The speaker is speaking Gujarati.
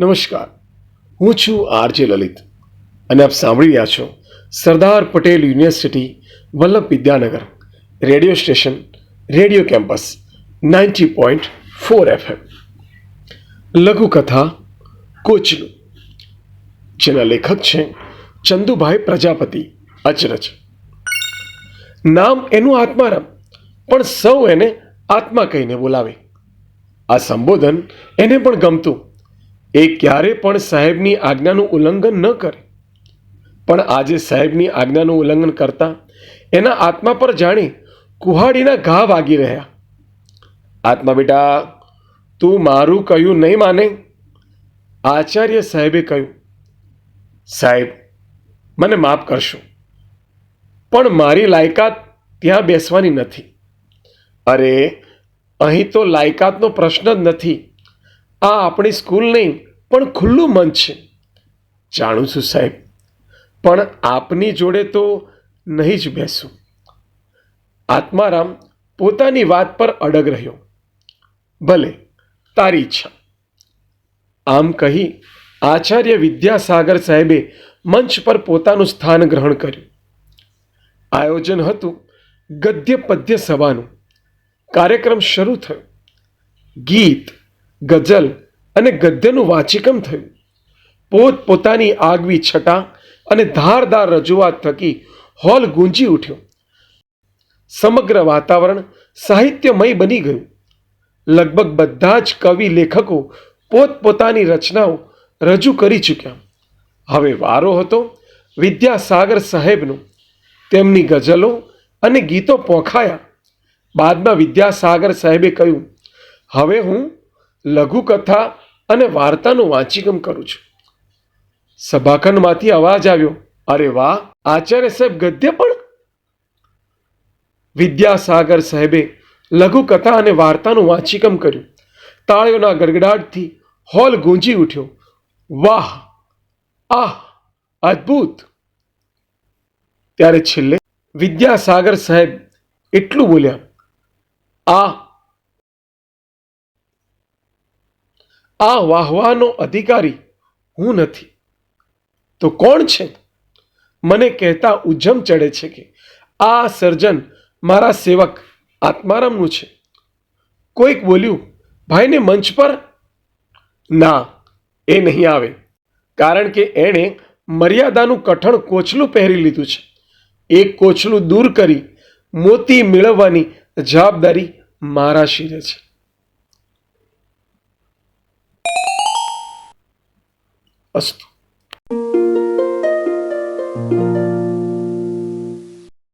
નમસ્કાર. હું છું આરજે લલિત અને આપ સાંભળી રહ્યા છો Sardar Patel university, Vallabh Vidyanagar, radio station, radio campus, ninety point four FM લઘુકથા કોચલું જેના લેખક છે ચંદુભાઈ પ્રજાપતિ અચરજ. નામ એનું આત્મારામ, પણ સૌ એને આત્મા કહીને બોલાવે. આ સંબોધન એને પણ ગમતું. એ ક્યારે પણ સાહેબની આજ્ઞાનું ઉલ્લંઘન ન કરે. પણ આજે સાહેબની આજ્ઞાનું ઉલ્લંઘન કરતા એના આત્મા પર જાણે કુહાડીના ઘા વાગી રહ્યા. આત્મા બેટા, તું મારું કહ્યું નહીં માને. આચાર્ય સાહેબે કહ્યું, સાહેબ, મને માફ કરશો, પણ મારી લાયકાત ત્યાં બેસવાની નથી. અરે, અહીં તો લાયકાતનો પ્રશ્ન જ નથી. આ આપણી સ્કૂલ નહીં પણ ખુલ્લું મંચ છે. જાણું છું સાહેબ, પણ આપની જોડે તો નહીં જ બેસું. આત્મારામ પોતાની વાત પર અડગ રહ્યો. ભલે, તારી ઈચ્છા. આમ કહી આચાર્ય વિદ્યાસાગર સાહેબે મંચ પર પોતાનું સ્થાન ગ્રહણ કર્યું. આયોજન હતું ગદ્ય પદ્ય સભાનું. કાર્યક્રમ શરૂ થયો. ગીત, ગઝલ અને ગદ્યનું વાચિકમ થયું. પોત પોતાની આગવી છટા અને ધારદાર રજૂઆત થકી હોલ ગુંજી ઉઠ્યો. સમગ્ર વાતાવરણ સાહિત્યમય બની ગયું. લગભગ બધા જ કવિ લેખકો પોતપોતાની રચનાઓ રજૂ કરી ચૂક્યા. હવે વારો હતો વિદ્યાસાગર સાહેબનો. તેમની ગઝલો અને ગીતો પોખાયા. બાદમાં વિદ્યાસાગર સાહેબે કહ્યું, હવે હું લઘુકથા અને વાર્તાનું વાંચીકમ કરું છું. સભાખંડમાંથી અવાજ આવ્યો, અરે વાહ, આચાર્ય સાહેબ ગદ્ય પણ? વિદ્યાસાગર સાહેબે લઘુકથા અને વાર્તાનું વાંચીકમ કર્યું. તાળીઓના ગડગડાટથી હોલ ગુંજી ઉઠ્યો. વાહ, આહ, અદ્ભુત. ત્યારે છેલ્લે વિદ્યાસાગર સાહેબ એટલું બોલ્યા, આ આ વાહવાનો અધિકારી હું નથી. તો કોણ છે? મને કહેતા ઉજ્જમ ચડે છે કે આ સર્જન મારા સેવક આત્મારામનું છે. કોઈક બોલ્યું, ભાઈને મંચ પર? ના, એ નહીં આવે. કારણ કે એણે મર્યાદાનું કઠણ કોચલું પહેરી લીધું છે. એ કોચલું દૂર કરી મોતી મેળવવાની જવાબદારી મારા શિરે છે. अस्तु